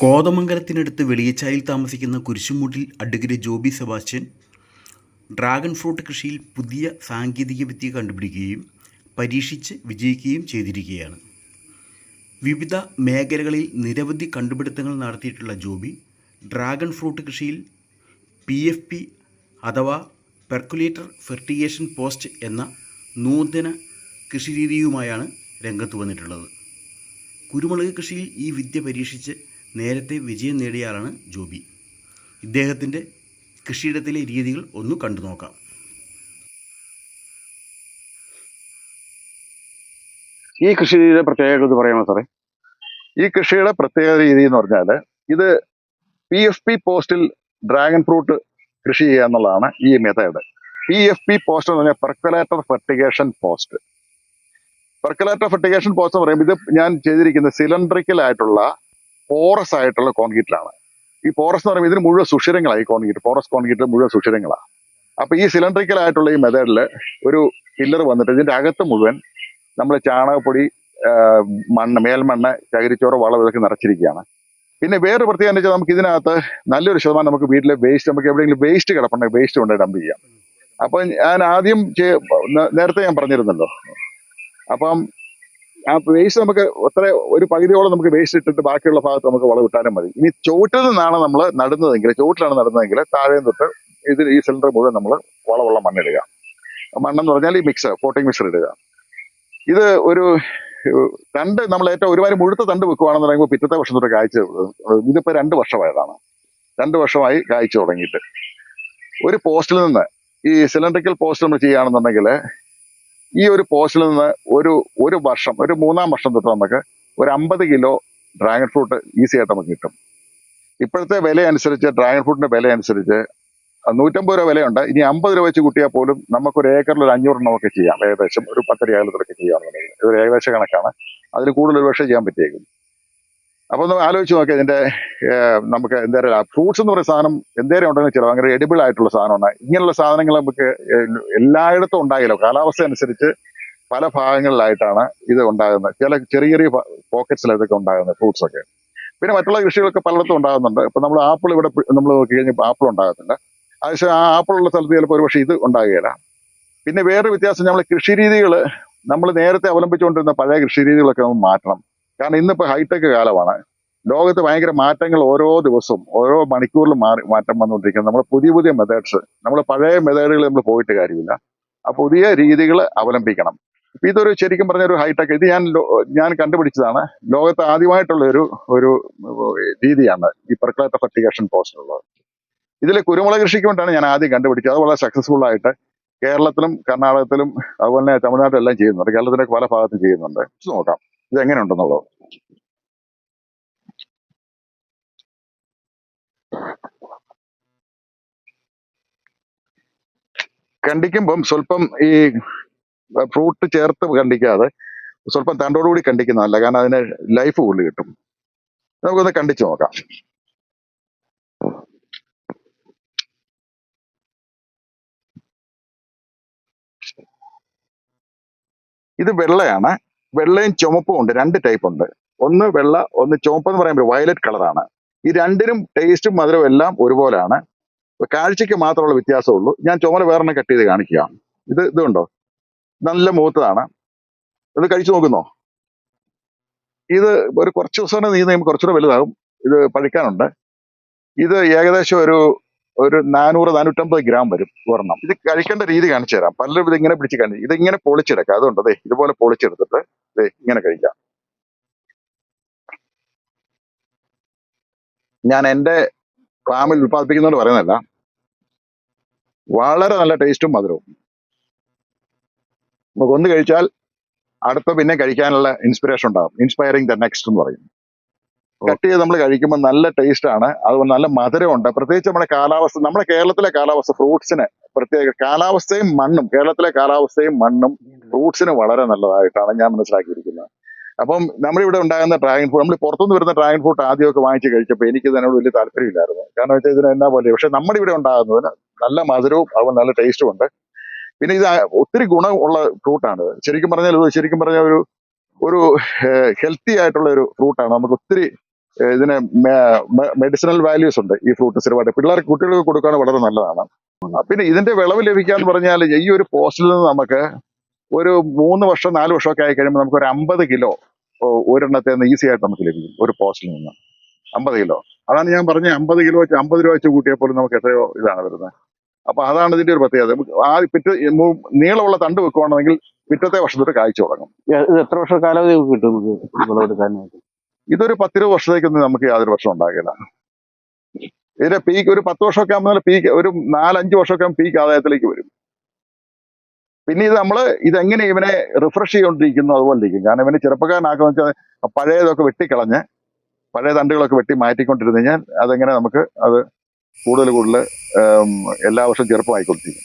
കോതമംഗലത്തിനടുത്ത് വെളിയച്ചായിൽ താമസിക്കുന്ന Kurisumoottil advocate Joby Sebastian dragon fruit കൃഷിയിൽ പുതിയ സാങ്കേതികവിദ്യ കണ്ടുപിടിക്കുകയും പരീക്ഷിച്ച് വിജയിക്കുകയും ചെയ്തിരിക്കുകയാണ്. വിവിധ മേഖലകളിൽ നിരവധി കണ്ടുപിടുത്തങ്ങൾ നടത്തിയിട്ടുള്ള ജോബി ഡ്രാഗൺ ഫ്രൂട്ട് കൃഷിയിൽ പി എഫ് പി അഥവാ പെർക്കുലേറ്റർ ഫെർട്ടിഗേഷൻ പോസ്റ്റ് എന്ന നൂതന കൃഷിരീതിയുമായാണ് രംഗത്ത് വന്നിട്ടുള്ളത്. കുരുമുളക് കൃഷിയിൽ ഈ വിദ്യ പരീക്ഷിച്ച് നേരത്തെ വിജയം നേടിയാലാണ് ജോബി. ഇദ്ദേഹത്തിന്റെ കൃഷിയിടത്തിലെ രീതികൾ ഒന്ന് കണ്ടു നോക്കാം. ഈ കൃഷി രീതിയുടെ പ്രത്യേകത എന്ന് പറയാമോ സാറേ? ഈ കൃഷിയുടെ പ്രത്യേക രീതി എന്ന് പറഞ്ഞാൽ ഇത് പി എഫ് പി പോസ്റ്റിൽ ഡ്രാഗൺ ഫ്രൂട്ട് കൃഷി ചെയ്യുക എന്നുള്ളതാണ് ഈ method P F P post എന്ന് പറഞ്ഞാൽ percolator fertigation post percolator fertigation post എന്ന് പറയുമ്പോൾ ഇത് ഞാൻ ചെയ്തിരിക്കുന്നത് സിലിണ്ടറിക്കൽ ആയിട്ടുള്ള പോറസ് ആയിട്ടുള്ള കോൺക്രീറ്റിലാണ്. ഈ പോറസ് എന്ന് പറയുമ്പോൾ ഇതിന് മുഴുവൻ സുഷിരങ്ങളാണ് ഈ കോൺക്രീറ്റ് പോറസ് കോൺക്രീറ്റ് മുഴുവൻ സുഷിരങ്ങളാണ് അപ്പൊ ഈ സിലിണ്ടറിക്കൽ ആയിട്ടുള്ള ഈ മെത്തേഡിൽ ഒരു പില്ലർ വന്നിട്ട് ഇതിന്റെ അകത്ത് മുഴുവൻ നമ്മൾ ചാണകപ്പൊടി മണ്ണ് മേൽമണ്ണ് ചകിരിച്ചോറ് വളം ഇതൊക്കെ നിറച്ചിരിക്കുകയാണ്. പിന്നെ വേറൊരു പ്രത്യേകത എന്ന് വെച്ചാൽ നമുക്ക് ഇതിനകത്ത് നല്ലൊരു ശതമാനം നമുക്ക് വീട്ടിലെ വേസ്റ്റ് നമുക്ക് എവിടെയെങ്കിലും വേസ്റ്റ് കിടപ്പുണ്ടെങ്കിൽ വേസ്റ്റ് കൊണ്ട് ഡംപ് ചെയ്യാം. അപ്പൊ ഞാൻ ആദ്യം നേരത്തെ ഞാൻ പറഞ്ഞിരുന്നല്ലോ. അപ്പം ആ വേസ്റ്റ് നമുക്ക് അത്ര ഒരു പകുതിയോളം നമുക്ക് വേസ്റ്റ് ഇട്ടിട്ട് ബാക്കിയുള്ള ഭാഗത്ത് നമുക്ക് വളം ഇട്ടാലും മതി. ഇനി ചുവട്ടിൽ നിന്നാണ് നമ്മൾ നടുന്നതെങ്കിൽ ചുവട്ടിലാണ് നടുന്നതെങ്കിൽ താഴെ തൊട്ട് ഇത് ഈ സിലിണ്ടർ മുഴുവൻ നമ്മൾ വളമുള്ള മണ്ണിടുക. മണ്ണെന്ന് പറഞ്ഞാൽ ഈ മിക്സർ കോട്ടിംഗ് മിക്സർ ഇടുക. ഇത് ഒരു തണ്ട് നമ്മൾ ഏറ്റവും ഒരുമാതിരി മുഴുത്ത തണ്ട് വെക്കുവാണെന്ന് പറയുമ്പോൾ പിറ്റത്തെ വർഷം തൊട്ട് കായ്ച്ച് ഇതിപ്പോൾ രണ്ട് വർഷമായതാണ്. രണ്ട് വർഷമായി കായ്ച്ചു തുടങ്ങിയിട്ട്. ഒരു പോസ്റ്റിൽ നിന്ന് ഈ സിലിണ്ടറിക്കൽ പോസ്റ്റ് നമ്മൾ ചെയ്യുകയാണെന്നുണ്ടെങ്കിൽ ഈ ഒരു പോസ്റ്റിൽ നിന്ന് ഒരു ഒരു വർഷം ഒരു മൂന്നാം വർഷം തൊട്ട് നമുക്ക് ഒരു അമ്പത് കിലോ ഡ്രാഗൺ ഫ്രൂട്ട് ഈസി ആയിട്ട് നമുക്ക് കിട്ടും. ഇപ്പോഴത്തെ വില അനുസരിച്ച് ഡ്രാഗൺ ഫ്രൂട്ടിന്റെ വില അനുസരിച്ച് നൂറ്റമ്പത് രൂപ വിലയുണ്ട്. ഇനി അമ്പത് രൂപ വെച്ച് കൂട്ടിയാൽ പോലും നമുക്ക് ഒരു ഏക്കറിൽ ഒരു അഞ്ഞൂറെണ്ണം ഒക്കെ ചെയ്യാം. ഏകദേശം ഒരു പത്തടി അകലത്തിലൊക്കെ ചെയ്യാമെന്നുണ്ടെങ്കിൽ ഇതൊരു ഏകദേശ കണക്കാണ്. അതിൽ കൂടുതൽ ഒരു പക്ഷേ ചെയ്യാൻ പറ്റിയേക്കും. അപ്പൊ ഒന്ന് ആലോചിച്ച് നോക്കിയാൽ ഇതിന്റെ നമുക്ക് എന്തായാലും ഫ്രൂട്ട്സ് എന്ന് പറയുന്ന സാധനം എന്തേലും ഉണ്ടെങ്കിൽ ചില ഭയങ്കര എഡിബിൾ ആയിട്ടുള്ള സാധനമാണ്. ഇങ്ങനെയുള്ള സാധനങ്ങൾ നമുക്ക് എല്ലായിടത്തും ഉണ്ടാകില്ല കാലാവസ്ഥ അനുസരിച്ച് പല ഭാഗങ്ങളിലായിട്ടാണ് ഇത് ഉണ്ടാകുന്നത്. ചില ചെറിയ ചെറിയ പോക്കറ്റ്സിൽ ഇതൊക്കെ ഉണ്ടാകുന്നത് ഫ്രൂട്ട്സ് ഒക്കെ. പിന്നെ മറ്റുള്ള കൃഷികളൊക്കെ പലയിടത്തും ഉണ്ടാകുന്നുണ്ട്. ഇപ്പൊ നമ്മൾ ആപ്പിൾ ഇവിടെ നമ്മൾ നോക്കി കഴിഞ്ഞാൽ ആപ്പിൾ ഉണ്ടാകുന്നുണ്ട് പക്ഷേ ആ ആപ്പിൾ ഉള്ള സ്ഥലത്ത് ചിലപ്പോൾ ഒരുപക്ഷെ ഇത് ഉണ്ടാകുകയില്ല. പിന്നെ വേറൊരു വ്യത്യാസം നമ്മൾ കൃഷി രീതികൾ നമ്മൾ നേരത്തെ അവലംബിച്ചുകൊണ്ടിരുന്ന പഴയ കൃഷി രീതികളൊക്കെ നമ്മൾ മാറ്റണം. കാരണം ഇന്നിപ്പോൾ ഹൈടെക് കാലമാണ്. ലോകത്ത് ഭയങ്കര മാറ്റങ്ങൾ ഓരോ ദിവസവും ഓരോ മണിക്കൂറിലും മാറി മാറ്റം വന്നുകൊണ്ടിരിക്കുന്നത് നമ്മൾ പുതിയ പുതിയ മെത്തേഡ്സ് നമ്മൾ പഴയ മെത്തേഡുകൾ നമ്മൾ പോയിട്ട് കാര്യമില്ല. ആ പുതിയ രീതികൾ അവലംബിക്കണം. ഇപ്പൊ ഇതൊരു ശരിക്കും പറഞ്ഞ ഒരു ഹൈടെക് ഇത് ഞാൻ ഞാൻ കണ്ടുപിടിച്ചതാണ്. ലോകത്ത് ആദ്യമായിട്ടുള്ള ഒരു ഒരു രീതിയാണ് ഈ പെർക്കുലേറ്റർ ഫെർട്ടിഗേഷൻ പോസ്റ്റ് ഉള്ളത്. ഇതിൽ കുരുമുളക് കൃഷിക്ക് വേണ്ടിയാണ് ഞാൻ ആദ്യം കണ്ടുപിടിച്ചത്. അത് വളരെ സക്സസ്ഫുൾ ആയിട്ട് കേരളത്തിലും കർണാടകത്തിലും അതുപോലെ തന്നെ തമിഴ്നാട്ടിലും എല്ലാം ചെയ്യുന്നുണ്ട്. കേരളത്തിന്റെ പല ഭാഗത്തും ചെയ്യുന്നുണ്ട്. നോക്കാം. ഇത് എങ്ങനെയുണ്ടെന്നുള്ളത് കണ്ടിക്കുമ്പം സ്വല്പം ഈ ഫ്രൂട്ട് ചേർത്ത് കണ്ടിക്കാതെ സ്വല്പം തണ്ടോടുകൂടി കണ്ടിക്കുന്നതല്ല കാരണം അതിന് ലൈഫ് കൂടുതൽ കിട്ടും. നമുക്കൊന്ന് കണ്ടിച്ചു നോക്കാം. ഇത് വെള്ളയാണ്. വെള്ളയും ചുമപ്പും ഉണ്ട് രണ്ട് ടൈപ്പ് ഉണ്ട്. ഒന്ന് വെള്ള ഒന്ന് ചുമപ്പ് എന്ന് പറയുമ്പോൾ വയലറ്റ് കളറാണ് ഈ രണ്ടിനും ടേസ്റ്റും മധുരവും എല്ലാം ഒരുപോലെയാണ്. കാഴ്ചയ്ക്ക് മാത്രമുള്ള വ്യത്യാസമുള്ളൂ. ഞാൻ ചുമല വേറെ കട്ട് ചെയ്ത് കാണിക്കുക ഇത് ഇതുണ്ടോ നല്ല മൂത്തതാണ് ഇത് കഴിച്ചു നോക്കുന്നോ? ഇത് ഒരു കുറച്ച് ദിവസം നീ കഴിയുമ്പോൾ കുറച്ചുകൂടെ വലുതാകും. ഇത് പഴുക്കാനുണ്ട്. ഇത് ഏകദേശം ഒരു ഒരു നാനൂറ് നാനൂറ്റമ്പത് ഗ്രാം വരും ഒരെണ്ണം. ഇത് കഴിക്കേണ്ട രീതി കാണിച്ചു തരാം. പലരും ഇത് ഇങ്ങനെ പിടിച്ച് കാണിച്ചു ഇത് ഇങ്ങനെ പൊളിച്ചെടുക്കാം. അതുകൊണ്ട് അതെ ഇതുപോലെ പൊളിച്ചെടുത്തിട്ട് അതെ ഇങ്ങനെ കഴിക്കാം. ഞാൻ എന്റെ ഫാമിൽ ഉൽപ്പാദിപ്പിക്കുന്നതുകൊണ്ട് പറയുന്നതല്ല. വളരെ നല്ല ടേസ്റ്റും മധുരവും. നമുക്ക് ഒന്ന് കഴിച്ചാൽ അടുത്ത പിന്നെ കഴിക്കാനുള്ള ഇൻസ്പിറേഷൻ ഉണ്ടാകും ഇൻസ്പയറിംഗ് ദ നെക്സ്റ്റ് എന്ന് പറയും. കട്ട് ചെയ്ത് നമ്മൾ കഴിക്കുമ്പോൾ നല്ല ടേസ്റ്റ് ആണ്. അതുപോലെ നല്ല മധുരമുണ്ട്. പ്രത്യേകിച്ച് നമ്മുടെ കാലാവസ്ഥ നമ്മുടെ കേരളത്തിലെ കാലാവസ്ഥ ഫ്രൂട്ട്സിന് പ്രത്യേക കാലാവസ്ഥയും മണ്ണും കേരളത്തിലെ കാലാവസ്ഥയും മണ്ണും ഫ്രൂട്ട്സിന് വളരെ നല്ലതായിട്ടാണ് ഞാൻ മനസ്സിലാക്കിയിരിക്കുന്നത്. അപ്പം നമ്മളിവിടെ ഉണ്ടാകുന്ന ഡ്രാഗൺ ഫ്രൂട്ട് നമ്മൾ പുറത്തുനിന്ന് വരുന്ന ഡ്രാഗൺ ഫ്രൂട്ട് ആദ്യമൊക്കെ വാങ്ങിച്ച് കഴിച്ചപ്പോൾ എനിക്ക് ഇതിനോട് വലിയ താല്പര്യമില്ലായിരുന്നു. കാരണം വെച്ചാൽ ഇതിന് എന്നാ പോലെ പക്ഷെ നമ്മുടെ ഇവിടെ ഉണ്ടാകുന്നതിന് നല്ല മധുരവും അതുപോലെ നല്ല ടേസ്റ്റും ഉണ്ട്. പിന്നെ ഇത് ഒത്തിരി ഒത്തിരി ഗുണമുള്ള ഫ്രൂട്ടാണ്. ശരിക്കും പറഞ്ഞാൽ ശരിക്കും പറഞ്ഞാൽ ഒരു ഒരു ഹെൽത്തി ആയിട്ടുള്ള ഒരു ഫ്രൂട്ടാണ്. നമുക്ക് ഒത്തിരി ഇതിന് മെഡിസിനൽ വാല്യൂസ് ഉണ്ട് ഈ ഫ്രൂട്ട്സ് ഒരുപാട് പിള്ളേർക്ക് കുട്ടികൾക്ക് കൊടുക്കാൻ വളരെ നല്ലതാണ്. പിന്നെ ഇതിന്റെ വിളവ് ലഭിക്കാന്ന് പറഞ്ഞാൽ ഈ ഒരു പോസ്റ്റിൽ നിന്ന് നമുക്ക് ഒരു മൂന്ന് വർഷം നാല് വർഷമൊക്കെ ആയി കഴിയുമ്പോൾ നമുക്ക് ഒരു അമ്പത് കിലോ ഒരെണ്ണത്തെ നിന്ന് ഈസി ആയിട്ട് നമുക്ക് ലഭിക്കും ഒരു പോസ്റ്റിൽ നിന്ന്. അമ്പത് കിലോ. അതാണ് ഞാൻ പറഞ്ഞ അമ്പത് കിലോ വെച്ച് അമ്പത് രൂപ വെച്ച് കൂട്ടിയപ്പോൾ നമുക്ക് എത്രയോ ഇതാണ് വരുന്നത്. അപ്പൊ അതാണ് ഇതിന്റെ ഒരു പ്രത്യേകത. ആ പിറ്റ നീളമുള്ള തണ്ട് വെക്കുവാണെങ്കിൽ പിറ്റത്തെ വർഷത്തോട്ട് കായ്ച്ചു തുടങ്ങും. ഇത് എത്ര വർഷം കാലാവധി കിട്ടും നമുക്ക് വിളവെടുക്കാനായിട്ട്? ഇതൊരു പത്തിരുപത് വർഷത്തേക്കൊന്നും നമുക്ക് യാതൊരു പ്രശ്നം ഉണ്ടാകില്ല. ഇതിന്റെ പീക്ക് ഒരു പത്ത് വർഷമൊക്കെ ആകുമ്പോൾ പീക്ക് ഒരു നാലഞ്ച് വർഷമൊക്കെ ആകുമ്പോൾ പീക്ക് ആദായത്തിലേക്ക് വരും. പിന്നെ ഇത് നമ്മൾ ഇതെങ്ങനെ ഇവനെ റിഫ്രഷ് ചെയ്തുകൊണ്ടിരിക്കുന്നു അതുപോലെ ഇരിക്കും. കാരണം ഇവനെ ചെറുപ്പക്കാരനാക്കുന്ന വെച്ചാൽ പഴയതൊക്കെ വെട്ടിക്കളഞ്ഞ് പഴയ തണ്ടുകളൊക്കെ വെട്ടി മാറ്റിക്കൊണ്ടിരുന്നു കഴിഞ്ഞാൽ അതെങ്ങനെ നമുക്ക് അത് കൂടുതൽ കൂടുതൽ എല്ലാ വർഷവും ചെറുപ്പമായിക്കൊണ്ടിരിക്കും.